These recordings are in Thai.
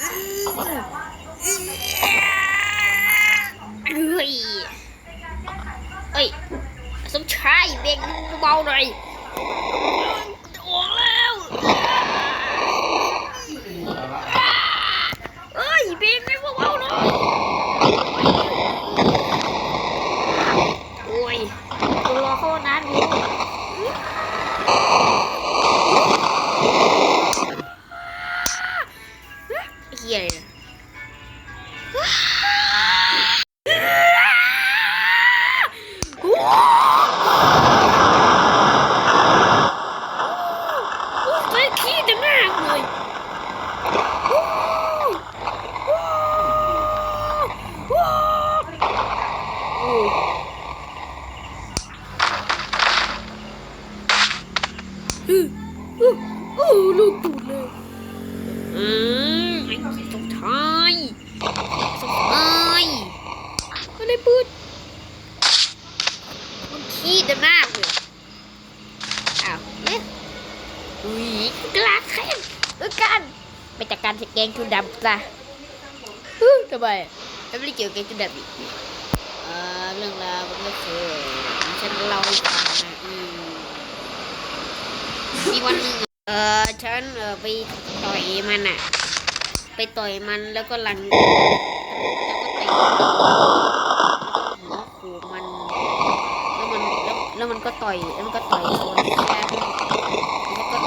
เฮ้ยเอ้ยสมชายเบ่งเบาหน่อย งชุดดำซะฮึทำไมแล้วไม่ได้เกี่ยวกับแกงชุดดำอีกเรื่องราวมันก็คือฉันเล่าให้ฟังนะอืมมีวันหนึ่งเออฉันเออไปต่อยมันอะไปต่อยมันแล้วก็หลังแล้วก็เตะหัวขู่มัน แล้วมันแล้วแล้วมันก็ต่อยแล้วมันก็ต่อยโดนแขนแล้วก็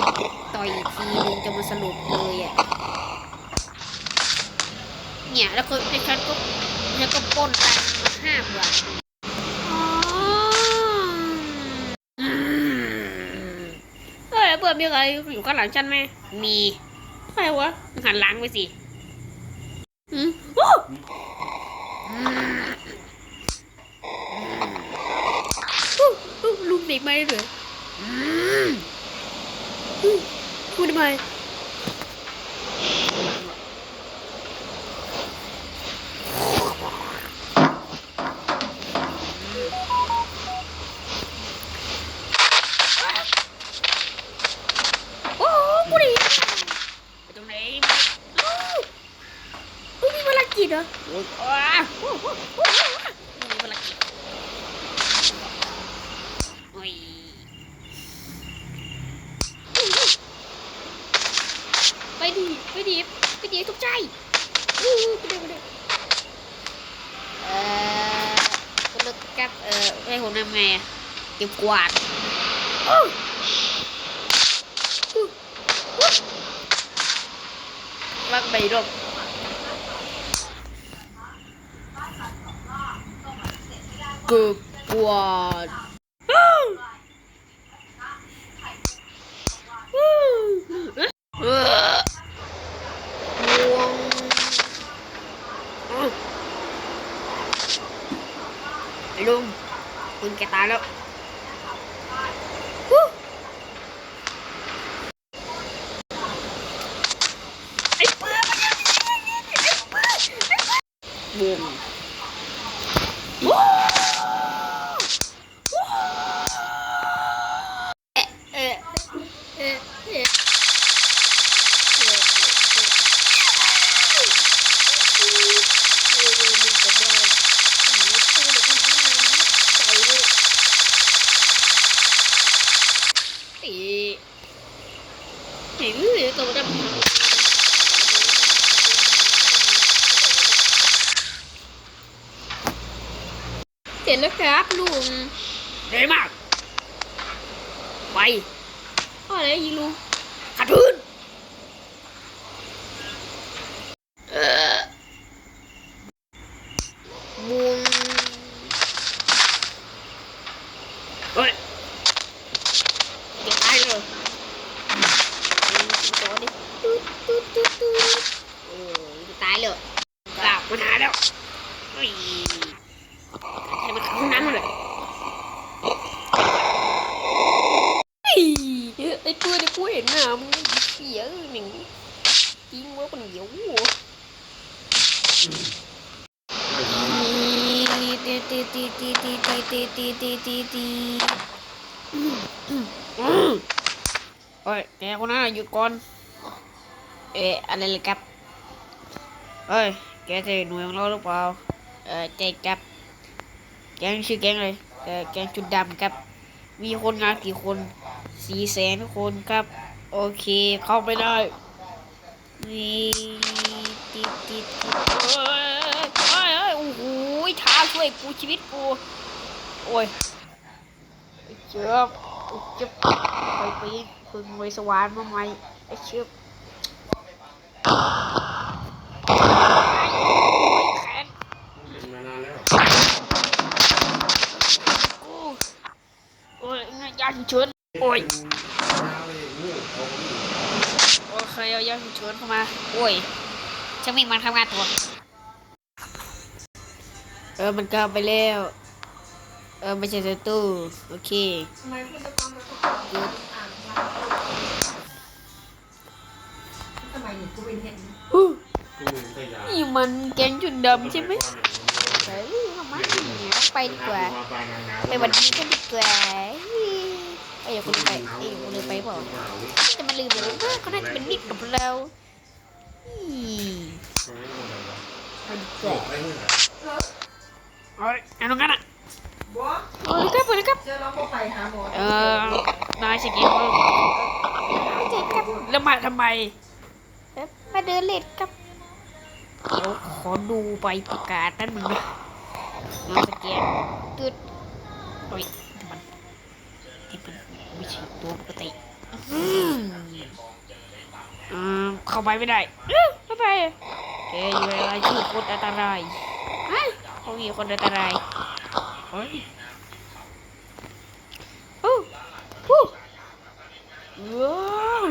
ต่อยอีกทีนึงจนมันสลบเลยอะ เนี่ย แล้วก็ไอ้ฉันก็แล้วก็ปล้นตังค์มาห้าบาทอ๋ออืมเฮ้ยเปิดมีอะไรอยู่ข้างหลังฉันไหม มีใครวะหันหลังไปสิอืมโอ้อืมลุงเด็กไม่ได้เลยพูดทำไมโอ้กูดิไปตรงไหนลูกลู กมีภารกิจเหรอโอ้ยอ้าโอ้โหโอ้โหมีภารกิจโอ้ยไปดิไปดิไปดิทุกใจอู้ไปดิไปดิเอ่อคุณลึกกับเอ่อให้ผมทำไงอะเก็บกวาดอู้อู้อู้รักใบรบ Good one. luôn quên cái tay đó อะไรยิงลุงขัดพื้น เออมุงเฮ้ยเดี๋ยวตายเลยมุงกินตัวดิตุ๊ดตุ๊ดตุ๊ดตุ๊ดโอ้ยจะตายเลยกลับมาหาแล้วเฮ้ยให้มันเข้าห้องน้ำเลยเฮ้ย ไอ้ตัวไอ้ตัวเห็นหน้ามึงเสียหนึ่งจริงว่าคนเดียวตีตีตีตีตีตีตีตีตีตีตีโอ้ยแกคนนั้นหยุดก่อน เอ๊ะอะไรเลยครับเอ้ยแกจะหน่วยของเราหรือเปล่า เออใจครับ แกงชื่อแกงเลยเออแกงจุดดำครับ มีคนงานกี่คน สี่แสนคนครับ โอเคเข้าไปได้นี่ติดติดติดเอ้ยเอ้ยเอ้ยโอ้โหท้าช่วยกูชีวิตกูโอ้ยเจ็บเจ็บไปไปพึ่งไว้สวรรค์มาใหม่ไอ้เชือบโอ้ยแขนมาน โอ้ยโอ้ยยาฉุกเฉินโอ้ยมาเลยงูเอาไปอยู่โอเคเอายาฉุกเฉินเข้ามา โอ้ยจะมีมันทำงานตัว เออ มันกลับไปแล้ว เออไม่ใช่ศัตรูโอเคทำไมคุณตะกอนมันก็อ่านอ่านมาทำไมหนูกูเป็นเห็นอู้กูมึงก็ยานี่มันแกงจุดดำใช่ไหมเฮ้ยทำไมเนี่ยไปดีกว่า ไปวันนี้กันดีกว่า เอ้ยคุณลืมไปเอ้ยคุณลืมไปเปล่าจะมาลืมเลยว่าเขาน่าจะเป็นมิตรกับเราเอ้ยเอาตรงนั้นอะบัวเอ้ยครับเอ้ยครับเออนายสิกิลเไม่ใช่ครับแล้วมาทำไมมาเดินเล่นครับเดี๋ยวขอดูใบประกาศนั่นมึงนะเราสแกนตึดโอ้ยนี่มันนี่มันไม่ใช่ ตัวปกติอืมเข้าไปไม่ได้เข้าไปเกอยู่ในรายชื่อคนอันตรายเขามีคนอันตรายโอ้ยโอ้โหว้าว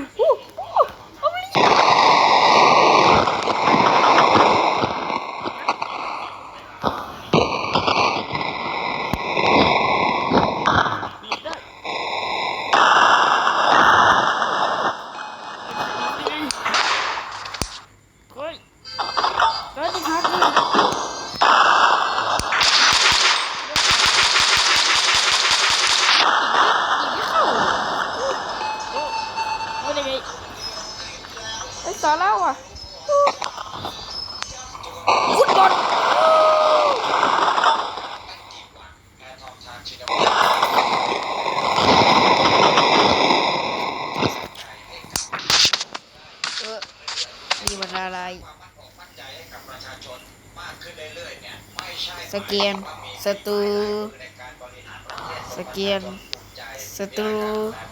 แกนสตูสแกนสตูไ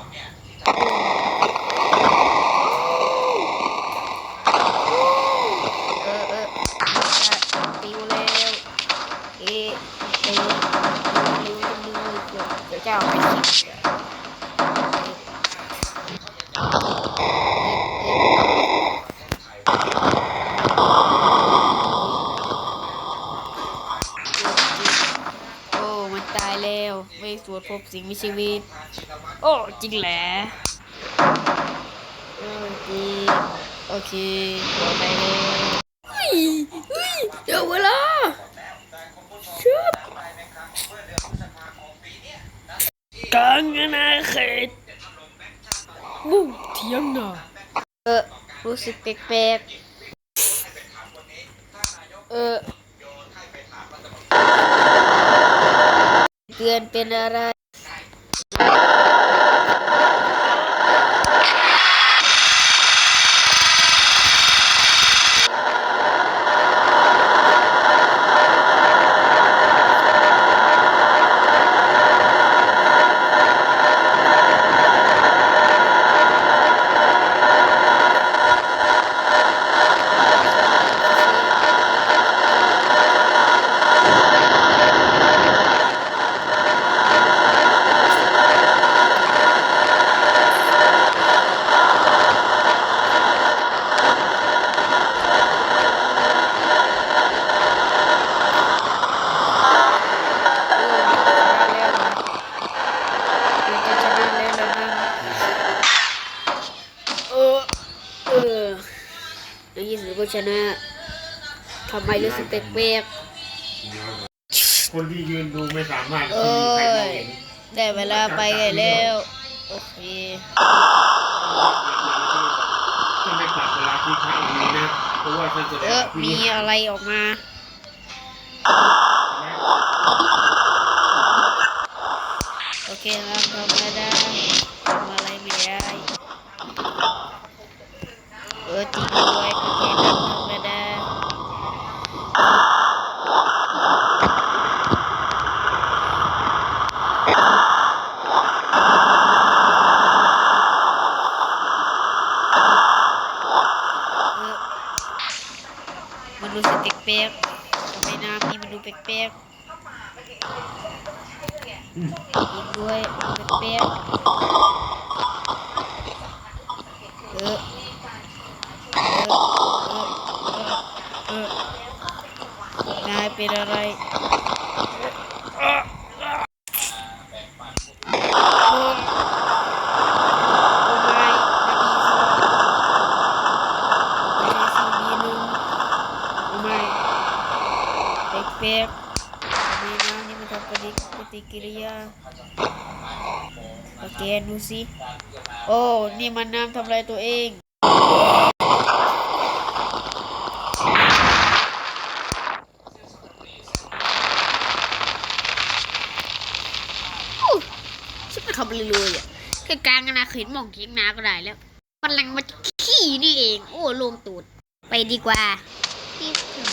Yeah. แล้วไม่สวดพบสิ่งมีชีวิต โอ้จริงแหละเออจริงโอเคปลอดภัยแล้วเฮ้ยเฮ้ยเดี๋ยวเวลาชุบกลางนาเขตมุ่งเทียงนาเออรู้สึกแปลกๆเออ เตือนเป็นอะไร ชนะทำไมรู้สึกแปลกคนที่ยืนดูไม่สามารถๆเอที่ใครม้องยเห็นได้เวลาไปกันแล้ว โอเคถ้าไม่ตัดเวลาที่ใครมีนะเพราะว่าท่านจะเอได้อมีอะไรออกมา โอเคครับทำไม่ได้ทำอะไรไม่ได้ เออจริงด้วยก็แค่นั้นทำไม่ได้เออมันรู้สึกแปลกๆไปน้ำนี่มันดูแปลกๆอืมอีกด้วยแป๊บเออเออเออเออเออนายเป็นอะไรเออโอ้ไม่นาดีสองไม่ใช่สี่ดีหนึ่งโอ้ไม่แป๊บๆทำไมน้ำนี่มันทำปฏิปฏิกิริยา โอเคดู สิ โอ้ นี่มันน้ำทำลายตัวเองฉันไม่ทำอะไรเลยอะแค่กลางนาเขตมองเทียงนาก็ได้แล้วพลังมาจากขี้นี่เอง โอ้โลงตูด ไปดีกว่าคิดถึง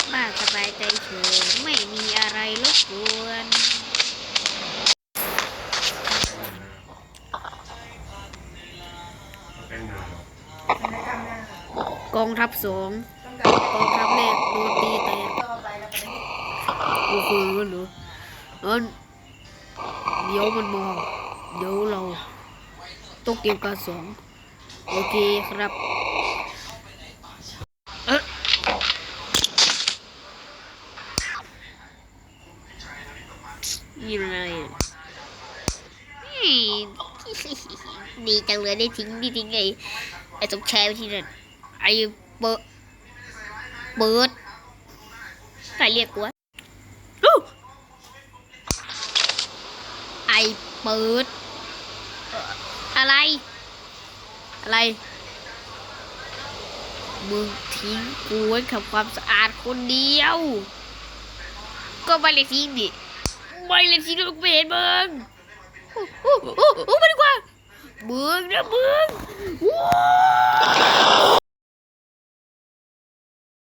เดินกลับบ้านสบายใจเฉยไม่มีอะไรรบกวนแต่งงานทำไมกำหน้ากองทัพสองต้องการกองทัพแรกโดนตีแตกต่อไปแล้วก็ไม่โอ้โหเหรอเออเดี๋ยวมันมองเดี๋ยวเราต้องเตรียมการสองโอเคครับ เอะนี่ อะไรอะนี่ดีจังเลยได้ทิ้งได้ทิ้งไอ้ไอ้ตรงแชร์ไว้ที่นั่นไอ้เบิร์ดเบิร์ดใครเรียกกูวะอู้ไอเปิดเอ่ออะไร อะไรมึงทิ้งกูไว้กับความสะอาดคนเดียว ก็ไม่เลยทิ้งดิ ไม่เลยสิลูกูไม่เห็นมึงโอ้โอ้โอ้โอ้ไปดีกว่ามึงนะมึงว้า